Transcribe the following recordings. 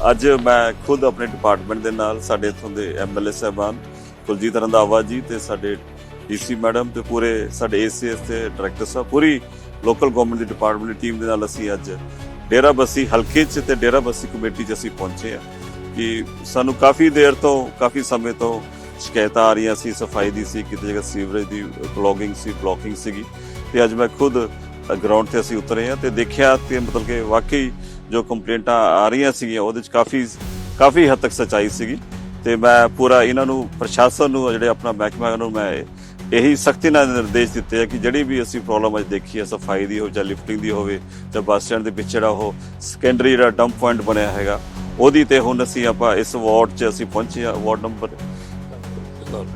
ਅੱਜ ਮੈਂ ਖੁਦ ਆਪਣੇ ਡਿਪਾਰਟਮੈਂਟ ਦੇ ਨਾਲ ਸਾਡੇ ਇੱਥੋਂ ਦੇ ਐਮਐਲਏ ਸਾਹਿਬਾਨ ਕੁਲਜੀਤ ਰੰਧਾਵਾ ਜੀ ਤੇ ਸਾਡੇ ਡੀਸੀ ਮੈਡਮ ਤੇ ਪੂਰੇ ਸਾਡੇ ਏਸੀਐਸ ਤੇ ਡਾਇਰੈਕਟਰ ਸਾਹਿਬ, ਪੂਰੀ ਲੋਕਲ ਗਵਰਨਮੈਂਟ ਦੀ ਡਿਪਾਰਟਮੈਂਟ ਦੀ ਟੀਮ ਦੇ ਨਾਲ ਅਸੀਂ ਅੱਜ ਡੇਰਾ ਬੱਸੀ ਹਲਕੇ 'ਚ ਤੇ ਡੇਰਾ ਬੱਸੀ ਕਮੇਟੀ 'ਚ ਅਸੀਂ ਪਹੁੰਚੇ ਆ ਕਿ ਸਾਨੂੰ ਕਾਫੀ ਦੇਰ ਤੋਂ, ਕਾਫੀ ਸਮੇਂ ਤੋਂ ਸ਼ਿਕਾਇਤਾਂ ਆ ਰਹੀਆਂ ਸੀ, ਸਫ਼ਾਈ ਦੀ ਸੀ, ਕਿਤੇ ਜਗ੍ਹਾ ਸੀਵਰੇਜ ਦੀ ਕਲੋਗਿੰਗ ਸੀ ਬਲੋਕਿੰਗ ਸੀਗੀ ਤੇ ਅੱਜ ਮੈਂ ਖੁਦ ਗਰਾਊਂਡ ਤੇ ਅਸੀਂ ਉਤਰੇ ਆ ਤੇ ਦੇਖਿਆ ਤੇ ਮਤਲਬ ਕਿ ਵਾਕਈ ਜੋ ਕੰਪਲੇਂਟਾਂ ਆ ਰਹੀਆਂ ਸੀਗੀਆਂ, ਉਹਦੇ ਚ ਕਾਫੀ ਕਾਫੀ ਹੱਦ ਤੱਕ ਸਚਾਈ ਸੀਗੀ। ਤੇ ਮੈਂ ਪੂਰਾ ਇਹਨਾਂ ਨੂੰ, ਪ੍ਰਸ਼ਾਸਨ ਨੂੰ, ਜਿਹੜੇ ਆਪਣਾ ਮਹਿਕਮਾ ਨੂੰ ਮੈਂ ਇਹੀ ਸਖਤੀ ਨਾਲ ਨਿਰਦੇਸ਼ ਦਿੱਤੇ ਆ ਕਿ ਜਿਹੜੀ ਵੀ ਅਸੀਂ ਪ੍ਰੋਬਲਮ ਅੱਜ ਦੇਖੀ ਹੈ ਸਫ਼ਾਈ ਦੀ ਹੋਵੇ, ਜਾਂ ਲਿਫਟਿੰਗ ਦੀ ਹੋਵੇ, ਜਾਂ ਬੱਸ ਸਟੈਂਡ ਦੇ ਪਿੱਛੇ ਜਿਹੜਾ ਉਹ ਸੈਕੰਡਰੀ ਜਿਹੜਾ ਡੰਪ ਪੁਆਇੰਟ ਬਣਿਆ ਹੈਗਾ, ਉਹਦੀ ਤੇ ਹੁਣ ਅਸੀਂ ਆਪਾਂ ਇਸ ਵਾਰਡ 'ਚ ਅਸੀਂ ਪਹੁੰਚੇ ਆ, ਵਾਰਡ ਨੰਬਰ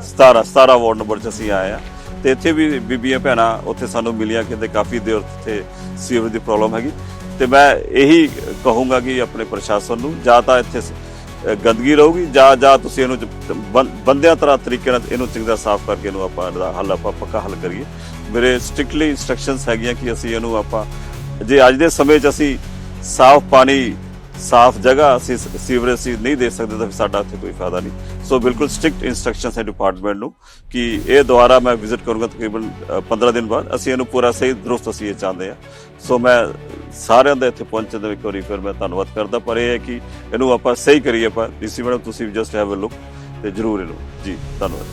17 17 ਵਾਰਡ ਨੰਬਰ 'ਚ ਅਸੀਂ ਆਏ ਆ। ਤੇ ਇੱਥੇ ਵੀ ਬੀਬੀਆਂ ਭੈਣਾਂ ਉੱਥੇ ਸਾਨੂੰ ਮਿਲੀਆਂ, ਕਹਿੰਦੇ ਕਾਫੀ ਦੇਰ ਉੱਥੇ ਸੀਵਰੇਜ ਦੀ ਪ੍ਰੋਬਲਮ ਹੈਗੀ। ਤੇ ਮੈਂ ਇਹੀ ਕਹੂੰਗਾ ਕਿ ਆਪਣੇ ਪ੍ਰਸ਼ਾਸਨ ਨੂੰ ਜਾਂ ਤਾਂ ਇੱਥੇ ਗੰਦਗੀ ਰਹੂਗੀ ਜਾਂ ਜਾਂ ਤੁਸੀਂ ਇਹਨੂੰ ਬੰਦਿਆਂ ਤਰ੍ਹਾਂ ਤਰੀਕੇ ਨਾਲ ਇਹਨੂੰ ਚੰਗੀ ਸਾਫ਼ ਕਰਕੇ ਇਹਨੂੰ ਆਪਾਂ ਇਹਦਾ ਹੱਲ, ਆਪਾਂ ਪੱਕਾ ਹੱਲ ਕਰੀਏ। ਮੇਰੇ ਸਟ੍ਰਿਕਟਲੀ ਇਨਸਟਰਕਸ਼ਨਸ ਹੈਗੀਆਂ ਕਿ ਅਸੀਂ ਇਹਨੂੰ ਆਪਾਂ, ਜੇ ਅੱਜ ਦੇ ਸਮੇਂ 'ਚ ਅਸੀਂ ਸਾਫ਼ ਪਾਣੀ ਸਾਫ਼ ਜਗ੍ਹਾ ਅਸੀਂ ਸੀਵਰੇਜ ਸੀ ਨਹੀਂ ਦੇ ਸਕਦੇ ਤਾਂ ਫਿਰ ਸਾਡਾ ਇੱਥੇ ਕੋਈ ਫਾਇਦਾ ਨਹੀਂ। ਸੋ ਬਿਲਕੁਲ ਸਟ੍ਰਿਕਟ ਇਨਸਟਰਕਸ਼ਨਸ ਹੈ ਡਿਪਾਰਟਮੈਂਟ ਨੂੰ ਕਿ ਇਹ ਦੁਆਰਾ ਮੈਂ ਵਿਜ਼ਿਟ ਕਰੂੰਗਾ ਤਕਰੀਬਨ ਅ, 15 ਦਿਨ ਬਾਅਦ। ਅਸੀਂ ਇਹਨੂੰ ਪੂਰਾ ਸਹੀ ਦਰੁਸਤ ਅਸੀਂ ਇਹ ਚਾਹੁੰਦੇ ਆ ਸੋ ਮੈਂ ਸਾਰਿਆਂ ਦਾ ਇੱਥੇ ਪਹੁੰਚਣ ਦਾ ਇੱਕ ਵਾਰੀ ਫਿਰ ਮੈਂ ਧੰਨਵਾਦ ਕਰਦਾ ਪਰ ਇਹ ਹੈ ਕਿ ਇਹਨੂੰ ਆਪਾਂ ਸਹੀ ਕਰੀਏ ਆਪਾਂ। ਡੀਸੀ ਮੈਡਮ ਤੁਸੀਂ ਜਸਟ ਹੈਵ ਅ ਲੁੱਕ ਤੇ ਜਰੂਰ ਇਹਨੂੰ। ਜੀ ਧੰਨਵਾਦ ਜੀ।